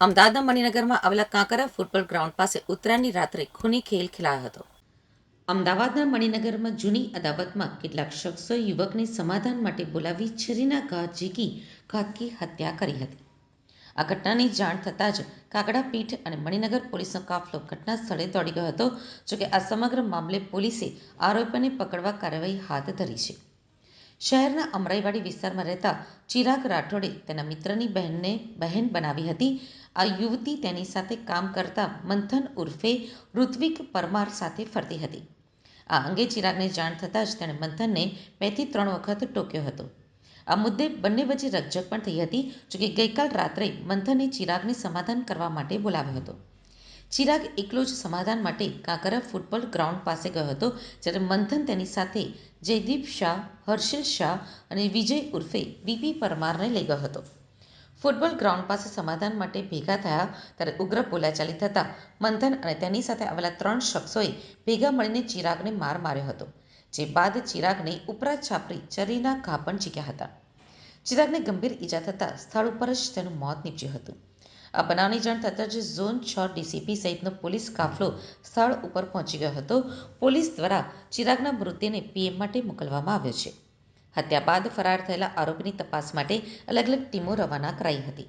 અમદાવાદના મણિનગરમાં આવેલા કાંકરા football ground પાસે ઉત્તરાયણની રાત્રે ખૂની ખેલ ખેલાયો હતો. અમદાવાદના મણિનગરમાં જૂની અદાવતમાં કેટલાક શખ્સોએ યુવકને સમાધાન માટે બોલાવી છરીના ઘા ઝીકી ઘાતકી હત્યા કરી હતી. આ ઘટનાની જાણ થતાં જ કાકડા પીઠ અને મણિનગર પોલીસનો કાફલો ઘટના સ્થળે દોડી ગયો હતો, જોકે આ સમગ્ર મામલે પોલીસે આરોપીને પકડવા કાર્યવાહી હાથ ધરી છે. શહેરના અમરાઈવાડી વિસ્તારમાં રહેતા ચિરાગ રાઠોડે તેના મિત્રની બહેનને બહેન બનાવી હતી. આ યુવતી તેની સાથે કામ કરતા મંથન ઉર્ફે ઋત્વિક પરમાર સાથે ફરતી હતી. આ અંગે ચિરાગને જાણ થતાં જ તેણે મંથનને બેથી ત્રણ વખત ટોક્યો હતો. આ મુદ્દે બંને વચ્ચે રકઝક પણ થઈ હતી, જોકે ગઈકાલ રાત્રે મંથને ચિરાગને સમાધાન કરવા માટે બોલાવ્યો હતો. ચિરાગ એકલો જ સમાધાન માટે કાંકરા ફૂટબોલ ગ્રાઉન્ડ પાસે ગયો હતો, જ્યારે મંથન તેની સાથે જયદીપ શાહ, હર્ષિલ શાહ અને વિજય ઉર્ફે વીપી પરમારને લઈ ગયો હતો. ફૂટબોલ ગ્રાઉન્ડ પાસે સમાધાન માટે ભેગા થયા ત્યારે ઉગ્ર બોલાચાલી થતાં મંથન અને તેની સાથે આવેલા ત્રણ શખ્સોએ ભેગા મળીને ચિરાગને માર માર્યો હતો, જે બાદ ચિરાગને ઉપરા છાપરી ચરીના ઘા પણ ચીક્યા હતા. ચિરાગને ગંભીર ઈજા થતાં સ્થળ ઉપર જ તેનું મોત નીપજ્યું હતું. આ બનાવની જાણ થતાં જ ઝોન છ ડીસીપી સહિતનો પોલીસ કાફલો સ્થળ ઉપર પહોંચી ગયો હતો. પોલીસ દ્વારા ચિરાગના મૃતદેહને પીએમ માટે મોકલવામાં આવ્યો છે. હત્યા બાદ ફરાર થયેલા આરોપીની તપાસ માટે અલગ અલગ ટીમો રવાના કરાઈ હતી.